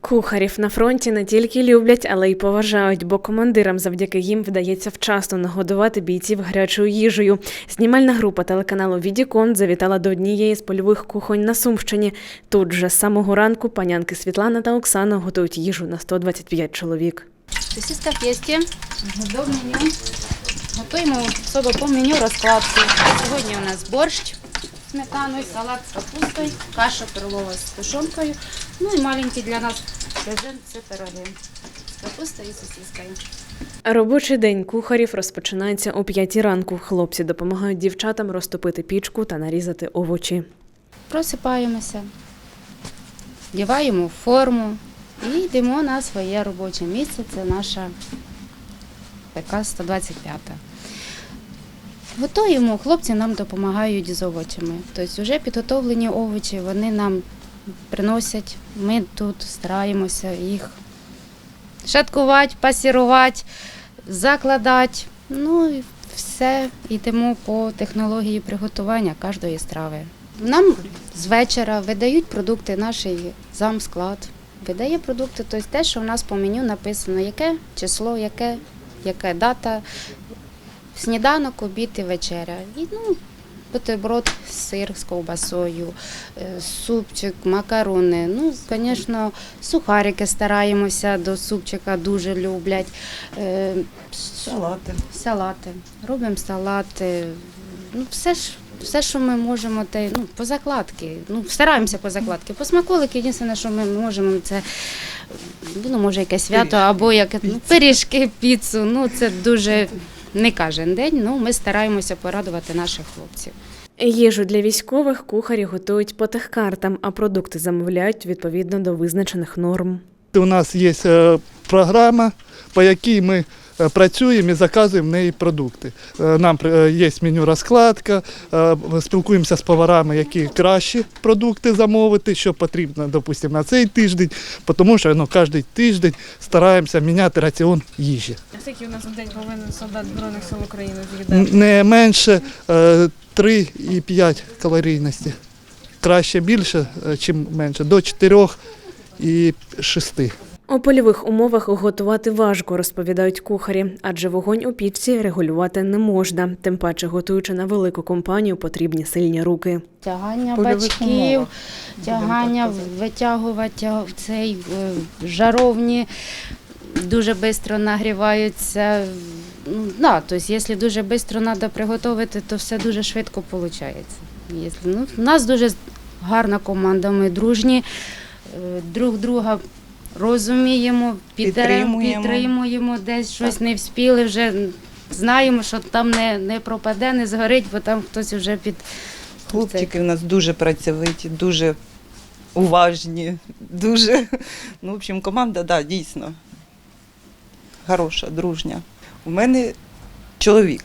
Кухарів на фронті не тільки люблять, але й поважають, бо командирам завдяки їм вдається вчасно нагодувати бійців гарячою їжею. Знімальна група телеканалу Відікон завітала до однієї з польових кухонь на Сумщині. Тут же з самого ранку панянки Світлана та Оксана готують їжу на 125 чоловік. Сосиска до меню. Готуємо особо по меню розкладки. Сьогодні у нас борщ сметаною, салат з капустою, каша перлова з тушонкою. Ну і маленький для нас презент це пироги з капустою і сосискою. Робочий день кухарів розпочинається о 5 ранку. Хлопці допомагають дівчатам розтопити пічку та нарізати овочі. Просипаємося, вдіваємо форму і йдемо на своє робоче місце. Це наша ПК 125. Готуємо, хлопці нам допомагають з овочами. Тобто вже підготовлені овочі вони нам приносять. Ми тут стараємося їх шаткувати, пасірувати, закладати. Ну і все йдемо по технології приготування кожної страви. Нам з вечора видають продукти, наш замсклад видає продукти, тобто те, що в нас по меню написано, яке число, яке, яка дата, сніданок, обід і вечеря. І, ну, бутерброд, сир з ковбасою, е, супчик, макарони. Ну, звісно, сухарики стараємося до супчика дуже люблять. Е, Салати. Салати. Робимо салати. Ну, все ж. Все, що ми можемо, те, ну, по закладки. Ну, стараємося по закладки. По смаколики, єдине, що ми можемо, це ну, може якесь свято або як ну, пиріжки, піцу. Ну, це дуже не кожен день. Ну, ми стараємося порадувати наших хлопців. Їжу для військових кухарі готують по техкартам, а продукти замовляють відповідно до визначених норм. У нас є е, програма, по якій ми працюємо і заказуємо в неї продукти. Е, Нам е, є меню розкладка, е, спілкуємося з поварами, які кращі продукти замовити, що потрібно, допустимо, на цей тиждень, тому що ну, кожен тиждень стараємося міняти раціон їжі. Скільки у нас в день повинен солдат Збройних сил України Н- Не менше е, 3,5 калорійності. Краще більше, е, чим менше, до 4 і 6. У польових умовах готувати важко, розповідають кухарі, адже вогонь у пічці регулювати не можна. Тим паче, готуючи на велику компанію, потрібні сильні руки. Тягання бачків, тягання, витягувати в цей е, жаровні дуже швидко нагріваються. Ну, да, тобто, якщо дуже швидко треба приготувати, то все дуже швидко виходить. Якщо, ну, у нас дуже гарна команда, ми дружні, е, друг друга розуміємо, підтримуємо, Підтримуємо. десь щось не вспіли, вже знаємо, що там не, не пропаде, не згорить, бо там хтось вже під Хлопчики в нас дуже працьовиті, дуже уважні, дуже. Ну, в общем, команда, да, дійсно хороша, дружня. У мене чоловік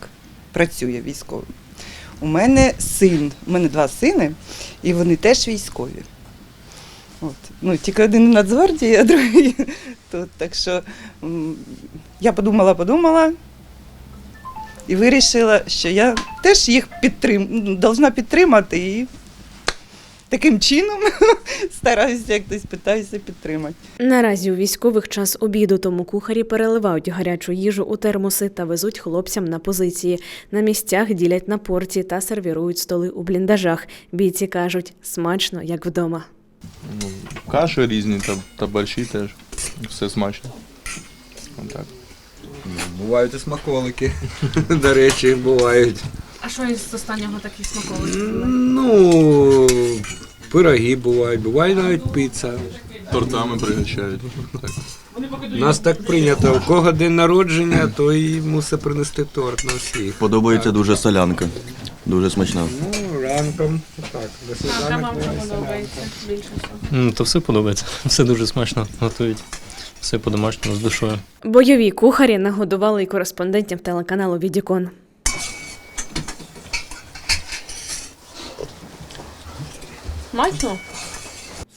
працює військовим. У мене син, у мене два сини, і вони теж військові. От. Ну, тільки один Нацгвардії, а другий тут. Так що я подумала, подумала і вирішила, що я теж їх підтрим... должна підтримати і таким чином стараюся, як хтось питаюся підтримати. Наразі у військових час обіду, тому кухарі переливають гарячу їжу у термоси та везуть хлопцям на позиції. На місцях ділять на порції та сервірують столи у бліндажах. Бійці кажуть, смачно, як вдома. Ну, каші різні та, та борщі теж. Все смачно. Отак. Ну, Бувають і смаколики. До речі, бувають. А що із останнього таких смакових? Ну, пироги бувають, буває навіть піца. Тортами пригощають. Так. У нас так прийнято. У кого день народження, той мусить принести торт на всіх. Подобається дуже солянка. Дуже смачна. Ну, ранком. Так, до сніданок ми Ну, то все подобається. Все дуже смачно готують. Все по-домашньому з душою. Бойові кухарі нагодували й кореспондентів телеканалу Відікон. Смачно?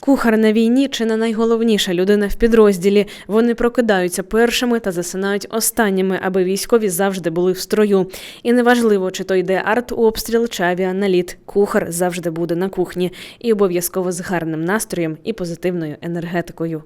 Кухар на війні чи не найголовніша людина в підрозділі. Вони прокидаються першими та засинають останніми, аби військові завжди були в строю. І неважливо, чи то йде артобстріл чи авіаналіт. Кухар завжди буде на кухні і обов'язково з гарним настроєм і позитивною енергетикою.